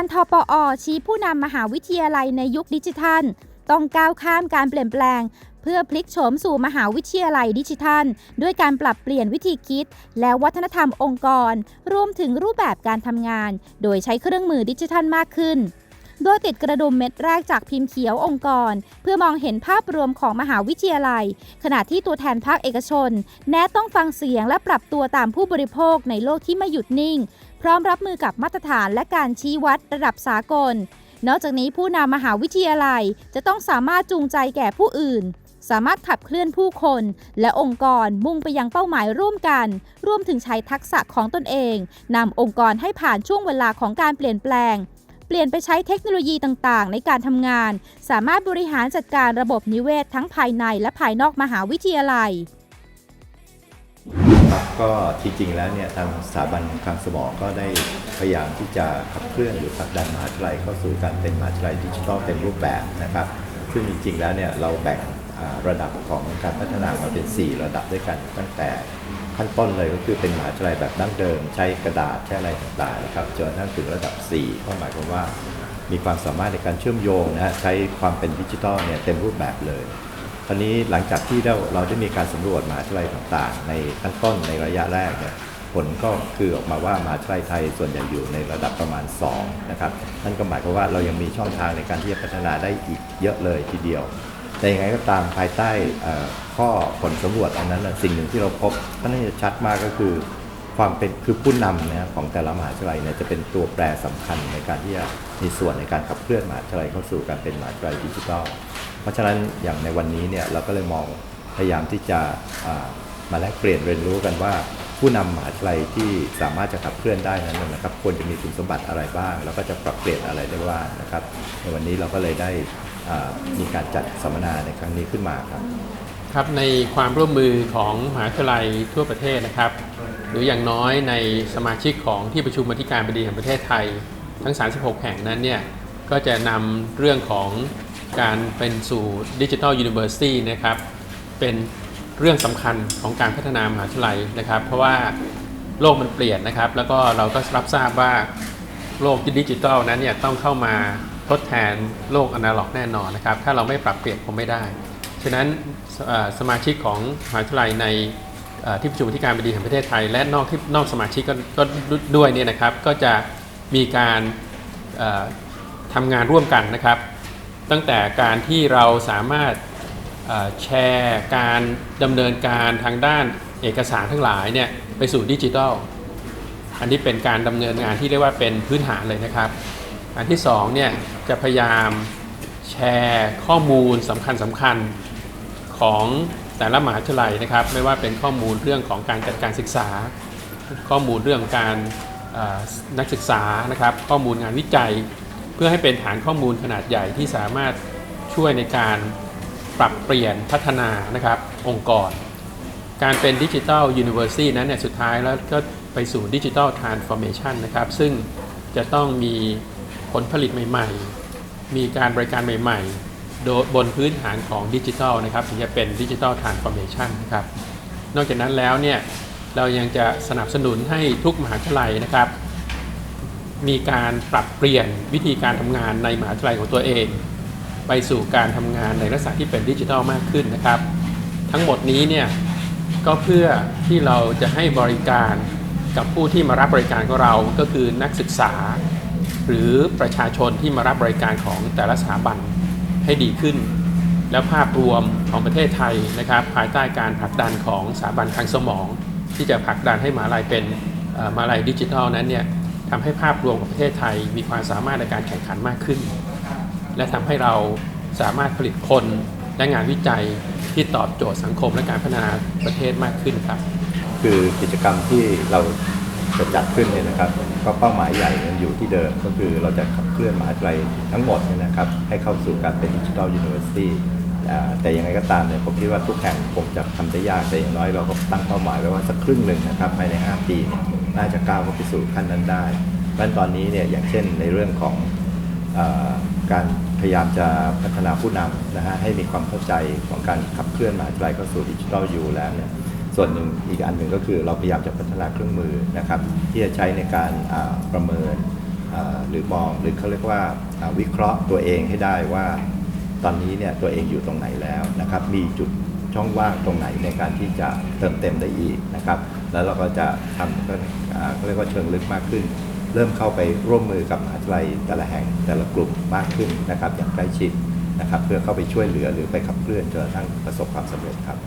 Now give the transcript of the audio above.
การทปอ ชี้ผู้นำมหาวิทยาลัยในยุคดิจิทัล ต้องก้าวข้ามการเปลี่ยนแปลง เพื่อพลิกโฉมสู่มหาวิทยาลัยดิจิทัล ด้วยการปรับเปลี่ยนวิธีคิด และวัฒนธรรมองค์กร รวมถึงรูปแบบการทำงาน โดยใช้เครื่องมือดิจิทัลมากขึ้น โดยติดกระดุมเม็ดแรกจากพิมพ์เขียวองค์กร เพื่อมองเห็นภาพรวมของมหาวิทยาลัย ขณะที่ตัวแทนภาคเอกชน แน่ต้องฟังเสียงและปรับตัวตามผู้บริโภคในโลกที่ไม่หยุดนิ่ง พร้อมรับมือกับมาตรฐานและการชี้วัดระดับสากล นอกจากนี้ผู้นำมหาวิทยาลัยจะต้องสามารถจูงใจแก่ผู้อื่นสามารถขับเคลื่อนผู้คน และองค์กรมุ่งไปยังเป้าหมายร่วมกัน รวมถึงใช้ทักษะของตนเองนำองค์กรให้ผ่านช่วงเวลาของการเปลี่ยนแปลง เปลี่ยนไปใช้เทคโนโลยีต่างๆ ในการทำงาน สามารถบริหารจัดการระบบนิเวศทั้งภายในและภายนอกมหาวิทยาลัยครับก็จริงๆแล้วเนี่ยทางสถาบันคลังสมองก็ได้พยายามที่จะขับเคลื่อนหรือผลักดันมหาวิทยาลัยเข้าสู่การเป็นมหาวิทยาลัยดิจิทัลเต็มรูปแบบนะครับ ซึ่งจริงๆแล้วเนี่ยเราแบ่ง ระดับของการพัฒนามาเป็น 4 ระดับด้วยกันตั้งแต่ขั้นต้นเลยก็คือเป็นมหาวิทยาลัยแบบดั้งเดิม ใช้กระดาษใช้อะไรต่างๆนะครับจนกระทั่งถึงระดับ 4 ก็หมายความว่ามีความสามารถในการเชื่อมโยงนะฮะใช้ความเป็นดิจิทัลเนี่ยเต็มรูปแบบเลยคราวนี้หลังจากที่เราเราได้มีการสำรวจมหาวิทยาลัยต่างๆ ในขั้นต้นในระยะแรกเนี่ยผลก็คือออกมาว่ามหาวิทยาลัยไทยส่วนใหญ่อยู่ในระดับประมาณ2นะครับนั่นก็หมายความว่าเรายังมีช่องทางในการที่จะพัฒนาได้อีกเยอะเลยทีเดียว แต่ยังไงก็ตามภายใต้ข้อผลสำรวจอันนั้นสิ่งหนึ่งที่เราพบก็น่าจะชัดมากก็คือ ความเป็นคือผู้นำนะของแต่ละมหาวิทยาลัยเนี่ยจะเป็นตัวแปรสำคัญในการที่จะมีส่วนในการขับเคลื่อนมหาวิทยาลัยเข้าสู่การเป็นมหาวิทยาลัยดิจิทัลเพราะฉะนั้นอย่างในวันนี้เนี่ยเราก็เลยมองพยายามที่จะมาแลกเปลี่ยนเรียนรู้กันว่าผู้นำมหาวิทยาลัยที่สามารถจะขับเคลื่อนได้นั้นนะครับควรจะมีคุณสมบัติอะไรบ้าง แล้วก็จะปรับเปลี่ยนอะไรได้บ้างนะครับ ในวันนี้เราก็เลยได้ มีการจัดสัมมนาในครั้งนี้ขึ้นมาครับครับในความร่วมมือของมหาวิทยาลัยทั่วประเทศนะครับ หรืออย่างน้อยในสมาชิกของที่ประชุมอธิการบดีแห่งประเทศไทย ทั้ง 36 แห่งนั้นเนี่ยก็จะนำเรื่องของการเป็นสู่ดิจิทัลยูนิเวอร์ซิตี้นะครับเป็นเรื่องสำคัญของการพัฒนามหาวิทยาลัยนะครับ เพราะว่าโลกมันเปลี่ยนนะครับ แล้วก็เราก็รับทราบว่าโลกดิจิทัลนั้นเนี่ยต้องเข้ามา ทดแทนโลกอนาล็อกแน่นอนนะครับ ถ้าเราไม่ปรับเปลี่ยนคงไม่ได้ ฉะนั้นสสมาชิกของมหาวิทยาลัยในที่ประชุมที่การบดีแห่งประเทศไทย และนอกที่นอกสมาชิกก็ก็ด้วยเนี่ยนะครับ ก็จะมีการเอ่อทำงานร่วมกันนะครับ ตั้งแต่การที่เราสามารถแชร์การดำเนินการทางด้านเอกสารทั้งหลายเนี่ยไปสู่ดิจิทัล อันนี้เป็นการดำเนินงานที่เรียกว่าเป็นพื้นฐานเลยนะครับ อันที่สองเนี่ยจะพยายามแชร์ข้อมูลสำคัญสำคัญของแต่ละมหาวิทยาลัยนะครับ ไม่ว่าเป็นข้อมูลเรื่องของการจัดการศึกษา ข้อมูลเรื่องการนักศึกษานะครับ ข้อมูลงานวิจัย เพื่อให้เป็นฐานข้อมูลขนาดใหญ่ที่สามารถช่วยในการปรับเปลี่ยนพัฒนานะครับองค์กร การเป็นดิจิทัลยูนิเวอร์ซิตี้นั้นเนี่ยสุดท้ายแล้วก็ไปสู่ดิจิทัลทรานส์ฟอร์เมชันนะครับ ซึ่งจะต้องมี ผลผลิตใหม่ ๆ มีการบริการใหม่ ๆ โดยบนพื้นฐานของดิจิทัลนะครับถึงจะเป็นดิจิทัลทรานส์ฟอร์เมชันนะครับ นอกจากนั้นแล้วเนี่ยเรายังจะสนับสนุนให้ทุกมหาวิทยาลัยนะครับ มีการปรับเปลี่ยนวิธีการทำงานในมหาวิทยาลัยของตัวเอง ไปสู่การทำงานในลักษณะที่เป็นดิจิทัลมากขึ้นนะครับ ทั้งหมดนี้เนี่ยก็เพื่อที่เราจะให้บริการกับผู้ที่มารับบริการของเราก็คือนักศึกษา หรือประชาชนที่มารับบริการของแต่ละสถาบันให้ดีขึ้น แล้วภาพรวมของประเทศไทยนะครับ ภายใต้การผลักดันของสถาบันทางสมอง ที่จะผลักดันให้มาลัยเป็นมาลัยดิจิทัลนั้นเนี่ยทำให้ภาพรวมของประเทศไทยมีความสามารถในการแข่งขันมากขึ้น และทำให้เราสามารถผลิตคนและงานวิจัยที่ตอบโจทย์สังคมและการพัฒนาประเทศมากขึ้นครับ คือกิจกรรมที่เรา จะจัดขึ้นเนี่ยนะครับก็เป้าหมายใหญ่ยังอยู่ที่เดิมก็คือเราจะขับเคลื่อนมหาวิทยาลัยทั้งหมดเนี่ยนะครับให้เข้าสู่การเป็นดิจิทัลยูนิเวอร์ซิตี้แต่ยังไงก็ตามเนี่ยผมคิดว่าทุกแห่งคงจะทำได้ยากแต่อย่างน้อยเราก็ตั้งเป้าหมายไว้ว่าสักครึ่งหนึ่งนะครับภายใน 5 ปีน่าจะก้าวเข้าไปสู่ขั้นนั้นได้เพราะฉะนั้นตอนนี้เนี่ยอย่างเช่นในเรื่องของอการพยายามจะพัฒนาผู้นำนะฮะให้มีความเข้าใจของการขับเคลื่อนมหาวิทยาลัยเข้าสู่ดิจิทัลยูแล้วเนี่ย ส่วนหนึ่งอีกอันหนึ่งก็คือเราพยายามจะพัฒนาเครื่องมือนะครับที่จะใช้ในการประเมินหรือมองหรือเขาเรียกว่าวิเคราะห์ตัวเองให้ได้ว่า ตอนนี้เนี่ยตัวเองอยู่ตรงไหนแล้วนะครับมีจุดช่องว่างตรงไหนในการที่จะเติมเต็มได้อีกนะครับแล้วเราก็จะทำก็เรียกว่าเชิงลึกมากขึ้น เริ่มเข้าไปร่วมมือกับมหาวิทยาลัยแต่ละแห่งแต่ละกลุ่มมากขึ้นนะครับอย่างใกล้ชิดนะครับเพื่อเข้าไปช่วยเหลือหรือไปขับเคลื่อนจนกระทั่งประสบความสำเร็จครับ